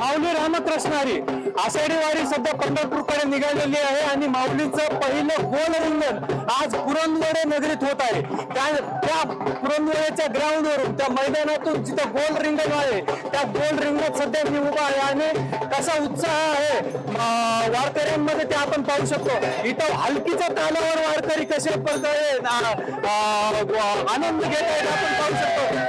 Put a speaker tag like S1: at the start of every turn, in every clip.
S1: माऊली Ramat Hari Ashadhi वारी सध्या पंढरपूरकडे निघालेली आहे आणि माऊलीचं पहिलं गोल रिंगण आज पुरंदवडे नगरीत होत आहे. त्या त्या ग्राउंडवरून त्या मैदानातून जिथं गोल रिंगण आहे त्या गोल रिंगणात सध्या मी उभा आहे आणि कसा उत्साह आहे वारकऱ्यांमध्ये ते आपण पाहू शकतो. इथं हलकीच्या तालावर वारकरी कशा प्रकारे अं, आनंद घेत आहेत आपण पाहू शकतो.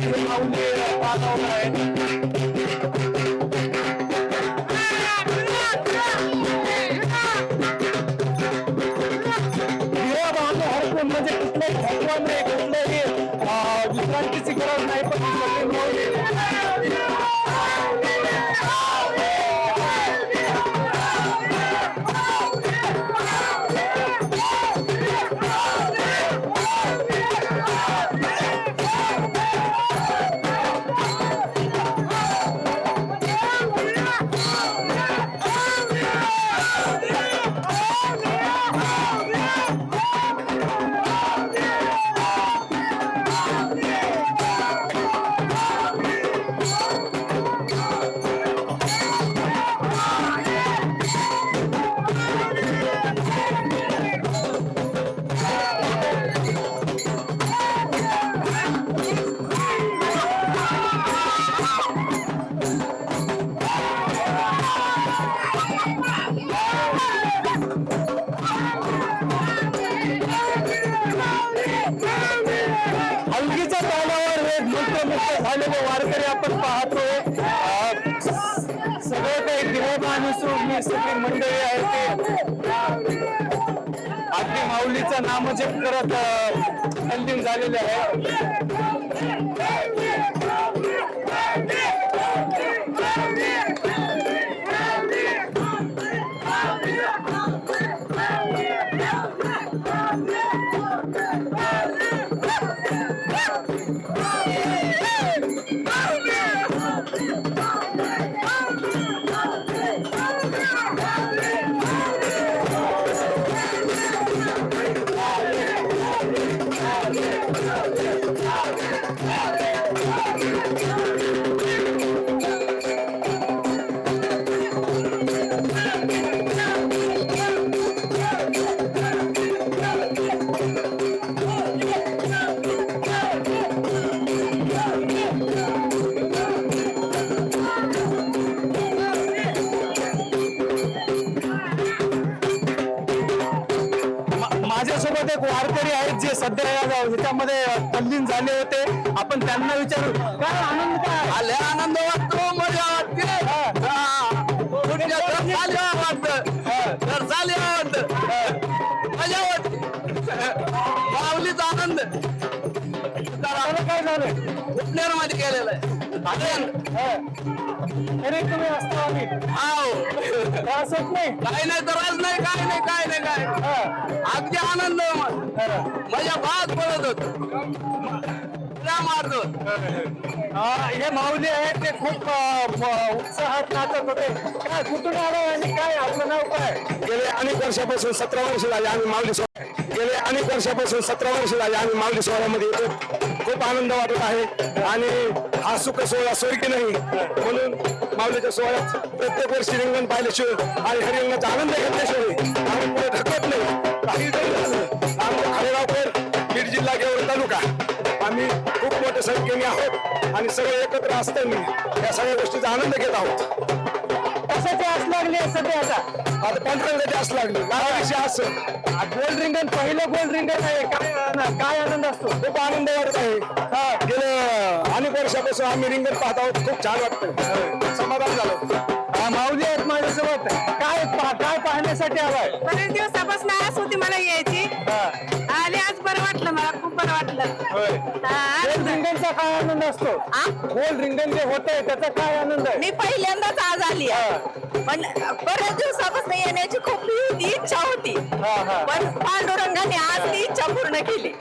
S1: कशा पद्धतीने हे माऊली पाहत आहे हिरा बांधव हरकून म्हणजे कुठलाही थकवा नाही कुठल्याही अं, विश्रांतीची गरज नाही पण देवबान सगळी मंडळी आहे ते. माऊलीचा माऊलीचं नामजप करत अंतिम झालेले आहे. Come on, come on. माझ्यासोबत एक वारकरी आहेत जे सध्या या ह्याच्यामध्ये तल्लीन झाले होते. आपण त्यांना विचारू काय आनंद काय?
S2: आले आनंद वाटत
S1: तरी तुम्ही असता आम्ही. नाही.
S2: काय नाही त्रास नाही काय नाही काय नाही काय
S1: हा,
S2: अगदी आनंद
S1: खरं.
S2: माझ्या भाग पडत होत. मारतो.
S1: हा, हे माऊली आहेत ते खूप उत्साहात नाचत होते. काय कुठून आलो आणि काय आपलं नाव काय?
S3: गेले अनेक वर्षापासून सतरा वर्ष झाले आम्ही माऊली गेले. अनेक वर्षापासून सतरा वर्ष झाले आम्ही माऊली सोहळ्यामध्ये येतो. खूप आनंद वाटत आहे. आणि हा सुख सोहळा स्वर्गी नाही म्हणून माऊलीच्या सोहळ्यात प्रत्येक वर्षी रिंगण पाहिल्याशिवाय आणि हरिंगणाचा आनंद घेतल्याशिवाय आम्ही पुढे ढकत नाही. काही जरी झालं आमच्या बीड जिल्हा घेऊन तालुका आम्ही खूप मोठ्या संख्येने आहोत आणि सगळे एकत्र असताना या सगळ्या गोष्टीचा आनंद घेत आहोत.
S1: कशाची आस लागली सध्या आता
S3: आता पांढऱ्या जास्त लागली. लावायची असं.
S1: आ, गोल्ड रिंगण पहिलं गोल्ड रिंगण आहे. काय आनंद- काय आनंद असतो?
S3: खूप आनंद वाटत आहे. हा. गेल्या अनेक वर्षापासून आम्ही रिंगण पाहत आहोत. खूप छान वाटतं समाधान झालं.
S1: आ, माऊली आहेत पाहण्यासाठी आलाय?
S4: बरेच दिवसापासून आस होती मला यायची.
S1: हा,
S4: आले आज बरं वाटलं मला खूप बरं वाटलं. हा,
S1: रिंगणचा काय आनंद असतो?
S4: आ?
S1: गोल रिंगण जे होत आहे त्याचा काय आनंद आहे?
S4: मी पहिल्यांदाच आज आली आहे. पण बऱ्याच दिवसापासून येण्याची खूप इच्छा होती.
S1: हा, हा.
S4: पण पांडुरंगाने आज ती इच्छा पूर्ण केली.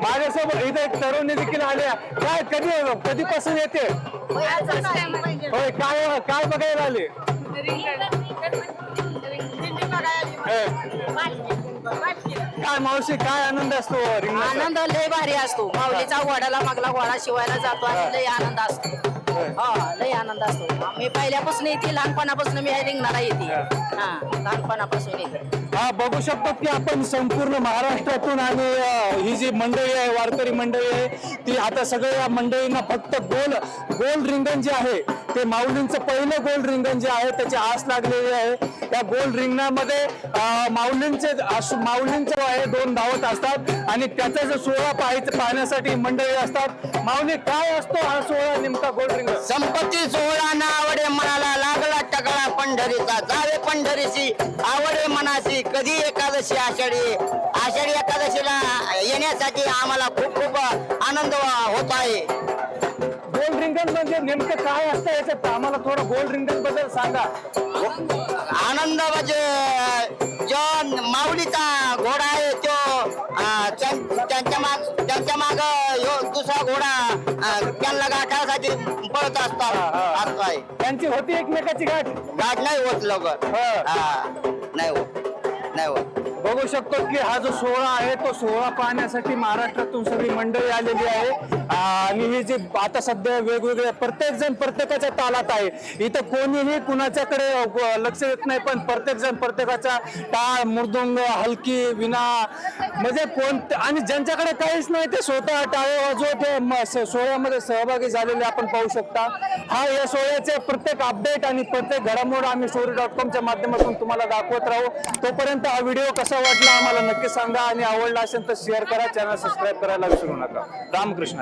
S1: माझ्यासोबत इथे एक तरुणी देखील आल्या काय कधी कधीपासून येते? होय काय काय बघायला आले? काय मावशी काय आनंद असतो रिंगणाचा?
S4: आनंद लय भारी असतो. माऊलीचा वडाला मागला गोळा शिवायला जातो आणि लय आनंद असतो. हा लय आनंद असतो. मी पहिल्यापासून येते लहानपणापासून मी रिंगणाला येते हा. लहानपणापासून येते
S1: हा बघू शकतो की आपण संपूर्ण महाराष्ट्रातून आणि ही जी मंडळी आहे वारकरी मंडळी आहे ती आता सगळ्या या मंडळींना फक्त गोल गोल रिंगण जे आहे ते माऊलींचं पहिलं गोल रिंगण जे आहे त्याची आस लागलेली आहे. त्या गोल रिंगणामध्ये माऊलींचे माऊलींचे आहे दोन धावत असतात आणि त्याचा जो सोहळा पाहायचं पाहण्यासाठी मंडळी असतात. माऊली काय असतो हा सोहळा नेमका गोल रिंगण?
S5: संपत्ती सोहळा ना आवडे मनाला लागला टकळा पंढरीचा. जावे पंढरीची आवडे मनाशी कधी एकादशी आषाढी आषाढी एकादशीला येण्यासाठी आम्हाला खूप खूप आनंद होत आहे.
S1: गोल रिंगण म्हणजे नेमकं काय असतं याच्यात? आम्हाला थोडं गोल रिंगणबद्दल सांगा.
S5: आनंद म्हणजे जो माऊलीचा घोडा आहे तो त्यांच्या माग त्यांच्या माग दुसरा घोडा त्यांना गाठासाठी पळत असतात असं आहे
S1: त्यांची होती एकमेकाची गाठ?
S5: गाठ नाही होत लवकर. नाही होत. नाही होत
S1: बघू शकतो की हा जो सोहळा आहे तो सोहळा पाहण्यासाठी महाराष्ट्रातून सगळी मंडळी आलेली आहे. आणि ही जी आता सध्या वेगवेगळे प्रत्येक जण प्रत्येकाच्या तालात आहे. इथं कोणीही कुणाच्याकडे लक्ष देत नाही पण प्रत्येक जण प्रत्येकाचा टाळ मृदुंग हलकी विना म्हणजे कोण आणि ज्यांच्याकडे काहीच नाही ते स्वतः टाळे वाजवत सोहळ्यामध्ये सहभागी झालेले आपण पाहू शकता. हा या सोहळ्याचे प्रत्येक अपडेट आणि प्रत्येक घडामोड आम्ही स्टोरी डॉट कॉमच्या माध्यमातून तुम्हाला दाखवत राहू. तोपर्यंत हा व्हिडिओ कसा वाटला आम्हाला नक्की सांगा आणि आवडला असेल तर शेअर करा चॅनल सबस्क्राईब करायला विसरू नका. रामकृष्ण